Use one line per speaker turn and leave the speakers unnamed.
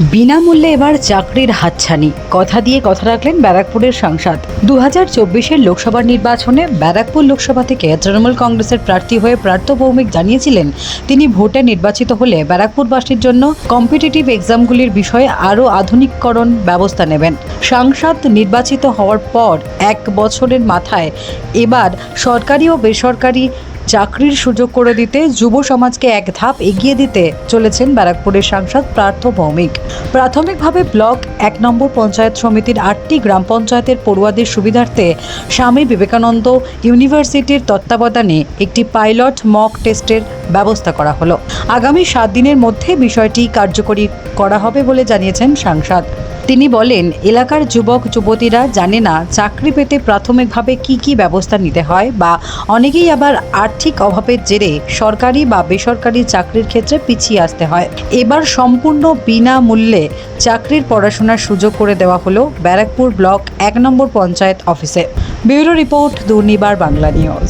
বিনামূল্যে এবার চাকরির হাতছানি। কথা দিয়ে কথা রাখলেন ব্যারাকপুরের সাংসদ। দু হাজার চব্বিশের লোকসভা নির্বাচনে ব্যারাকপুর লোকসভা থেকে তৃণমূল কংগ্রেসের প্রার্থী হয়ে প্রার্থ ভৌমিক জানিয়েছিলেন, তিনি ভোটে নির্বাচিত হলে ব্যারাকপুরবাসীর জন্য কম্পিটিটিভ এক্সামগুলির বিষয়ে আরও আধুনিককরণ ব্যবস্থা নেবেন। সাংসদ নির্বাচিত হওয়ার পর এক বছরের মাথায় এবার সরকারি ও বেসরকারি চাকরির সুযোগ করে দিতে যুব সমাজকে এক ধাপ এগিয়ে দিতে চলেছেন ব্যারাকপুরের সাংসদ পার্থ ভৌমিক। প্রাথমিকভাবে ব্লক এক নম্বর পঞ্চায়েত সমিতির আটটি গ্রাম পঞ্চায়েতের পড়ুয়াদের সুবিধার্থে স্বামী বিবেকানন্দ ইউনিভার্সিটির তত্ত্বাবধানে একটি পাইলট মক টেস্টের ব্যবস্থা করা হলো। আগামী সাত দিনের মধ্যে বিষয়টি কার্যকরী করা হবে বলে জানিয়েছেন সাংসদ। তিনি বলেন, এলাকার যুবক, যুবতীরা জানে না চাকরি পেতে প্রাথমিকভাবে কি কি ব্যবস্থা নিতে হয় বা অনেকেই আবার আর্থিক অভাবের জেরে সরকারি বা বেসরকারি চাকরির ক্ষেত্রে পিছিয়ে আসতে হয়। এবার সম্পূর্ণ বিনামূল্যে চাকরির পড়াশোনার সুযোগ করে দেওয়া হলো ব্যারাকপুর ব্লক এক নম্বর পঞ্চায়েত অফিসে। Bureau report Durnibar Bangla News.